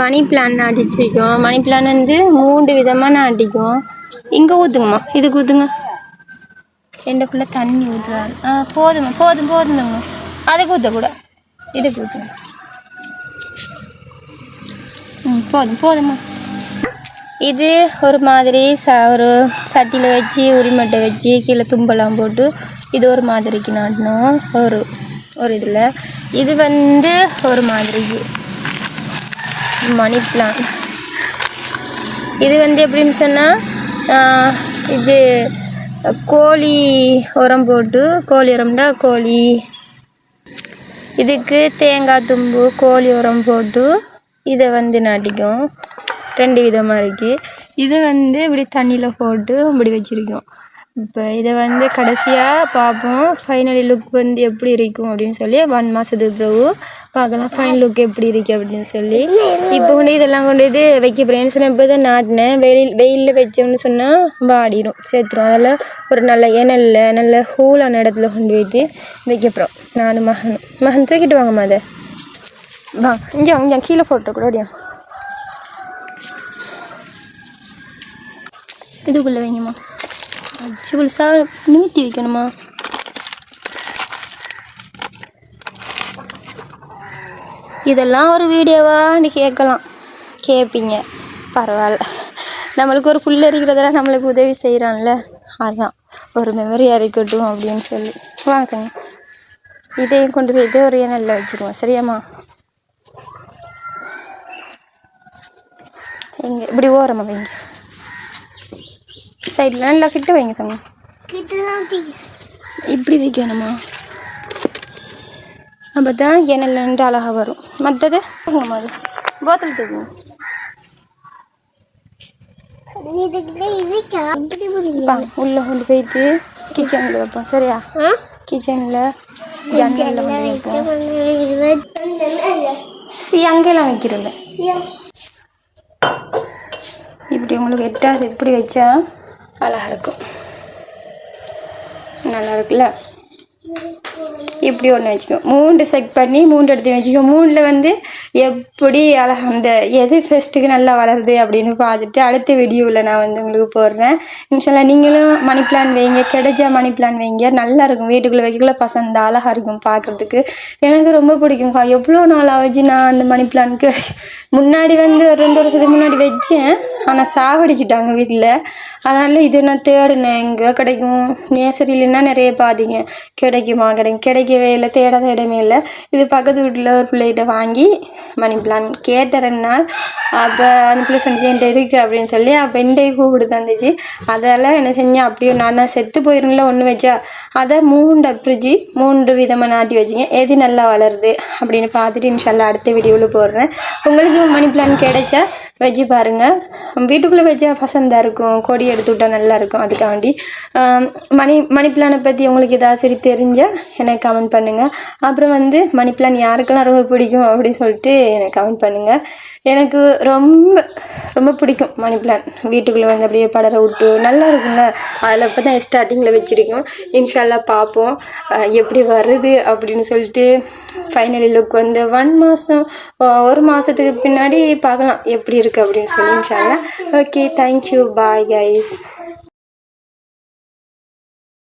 மணி plan நாட்டிட்டு இருக்கோம் மணி plan வந்து மூன்று விதமாக நாட்டிக்கும் இங்கே ஊற்றுங்கம்மா இதுக்கு ஊற்றுங்க எண்டக்குள்ளே தண்ணி ஊற்றுறாரு ஆ போதும்மா போதும் போதுங்க அதுக்கு ஊற்றக்கூட இதுக்கு ஊற்றுங்க ம் போதும் போதும்மா. இது ஒரு மாதிரி ச ஒரு சட்டியில் வச்சு உரிமட்டை வச்சு கீழே தும்பெல்லாம் போட்டு இது ஒரு மாதிரிக்கு நாட்டினோம் ஒரு ஒரு இதில். இது வந்து ஒரு மாதிரிக்கு மணி பிளான் இது வந்து எப்படின்னு சொன்னால் இது கோழி உரம் போட்டு கோழி உரம்னா கோழி. இதுக்கு தேங்காய் தும்பு கோழி உரம் போட்டு இதை வந்து நடிக்கும் ரெண்டு விதமாக இருக்குது இது வந்து இப்படி தண்ணியில் போட்டு இப்படி வச்சுருக்கோம். இப்போ இதை வந்து கடைசியாக பார்ப்போம் ஃபைனலி லுக் வந்து எப்படி இருக்கும் அப்படின்னு சொல்லி ஒன் மாதத்துக்கு பிறகு பார்க்கலாம் ஃபைனல் லுக் எப்படி இருக்குது அப்படின்னு சொல்லி. இப்போ கொண்டு இதெல்லாம் கொண்டு இது வைக்க போகிறேன் சொன்னால் இப்போ தான் நாட்டினேன் வெயில் வெயிலில் வச்சோம்னு சொன்னால் வாடிடும் சேர்த்துரும் அதில் ஒரு நல்ல இணல்ல நல்ல ஹூலான இடத்துல கொண்டு வைத்து வைக்க போகிறோம் நானும் மகனும். மகன் தூக்கிட்டு வாங்கம்மா அதை வா இங்கே இங்கே கீழே போட்டோ கூட இதுக்குள்ளே வைங்கம்மா. அச்சு புதுசாக நிமித்தி வைக்கணுமா இதெல்லாம் ஒரு வீடியோவான்னு கேட்கலாம் கேட்பீங்க பரவாயில்ல நம்மளுக்கு ஒரு புல் இருக்கிறதெல்லாம் நம்மளுக்கு உதவி செய்கிறான்ல அதுதான் ஒரு மெமரியாக இருக்கட்டும் அப்படின்னு சொல்லி வாங்கங்க இதையும் கொண்டு போய் இதே ஒரு எண்ணெயில் வச்சுருவோம் சரியாம்மா எங்கே இப்படி ஓரமாக வைங்க சைடில் நல்லா கிட்ட வைங்க தம்பி இப்படி வைக்கணுமா? அப்போ தான் எண்ணெயில் நின்று அழகாக வரும். மற்றது அது? போத்தல் தூக்குங்க உள்ளே கொண்டு போயிட்டு கிச்சனில் வைப்போம். சரியா? கிச்சனில் ஜன்னலில் கொண்டு வைப்போம். சி அங்கெல்லாம் வைக்கிறது. இப்படி உங்களுக்கு எட்டாவது இப்படி வச்சா? அழகாக இருக்கும். நல்லா இருக்குல்ல? இப்படி ஒன்று வச்சுக்கோ. மூன்று செக் பண்ணி மூன்று எடுத்து வச்சுக்கோ. மூணில் வந்து எப்படி அழகா அந்த எது ஃபெஸ்ட்டுக்கு நல்லா வளருது அப்படின்னு பார்த்துட்டு அடுத்த வீடியோவில் நான் வந்து உங்களுக்கு போடுறேன். இன்ஷால்லா நீங்களும் மணி பிளான் வைங்க. கிடைச்சா மணி பிளான் வைங்க. நல்லா இருக்கும். வீட்டுக்குள்ளே வைக்கக்குள்ள பசங்க அழகாக இருக்கும் பார்க்குறதுக்கு. எனக்கு ரொம்ப பிடிக்கும்க்கா. எவ்வளோ நாள் ஆச்சு நான் அந்த மணி பிளான்க்கு முன்னாடி வந்து ஒரு ரெண்டு வருஷத்துக்கு முன்னாடி வச்சேன். ஆனால் சாவடிச்சிட்டாங்க வீட்டில் அதனால் இது நான் தேடினேன். எங்கே கிடைக்கும்? நேசரியிலன்னா நிறைய பாதிங்க? கிடைக்குமா? கிடைக்கும். கிடைக்கவே இல்லை. தேடாத இடமே இல்லை. இது பக்கத்து வீட்டில் ஒரு பிள்ளைகிட்ட வாங்கி மணி பிளான் கேட்ட ரெண்டு நாள். அப்போ அந்த பிள்ளை செஞ்சு என்கிட்ட இருக்குது அப்படின்னு சொல்லி அப்போ என்கிட்ட கூப்பிட்டு தந்துச்சு. அதெல்லாம் என்ன செஞ்சேன்? அப்படியே நான் செத்து போயிருங்களா ஒன்று வச்சா? அதை மூண்டு ஃப்ரிட்ஜு மூன்று விதமாக நாட்டி வச்சிங்க. எது நல்லா வளருது அப்படின்னு பார்த்துட்டு இன்ஷால்லாம் அடுத்த வீடியோவில் போடுறேன். உங்களுக்கு மணி பிளான் கிடைச்சா வெஜ்ஜு பாருங்கள் வீட்டுக்குள்ளே வெஜ்ஜாக பசந்தாக இருக்கும். கொடி எடுத்து விட்டால் நல்லாயிருக்கும் அதுக்காண்டி மணி மணி பிளானை பற்றி உங்களுக்கு ஏதாவது சரி தெரிஞ்சால் எனக்கு கமெண்ட் பண்ணுங்கள் அப்புறம் வந்து மணி பிளான் யாருக்கெல்லாம் ரொம்ப பிடிக்கும் அப்படின்னு சொல்லிட்டு எனக்கு கமெண்ட் பண்ணுங்கள் எனக்கு ரொம்ப ரொம்ப பிடிக்கும் மணி பிளான் வீட்டுக்குள்ளே வந்து அப்படியே படர விட்டு நல்லா இருக்கும்ல. அதில் இப்போ தான் ஸ்டார்டிங்கில் வச்சுருக்கோம். இன்ஷால்லாம் பார்ப்போம். எப்படி வருது அப்படின்னு சொல்லிட்டு ஃபைனலி லுக் வந்து ஒன் மாதம் ஒரு மாதத்துக்கு பின்னாடி பார்க்கலாம். எப்படி இருக்குது அப்படின்னு சொல்லி இன்ஷால்லா ஓகே தேங்க்யூ பாய் கைஸ்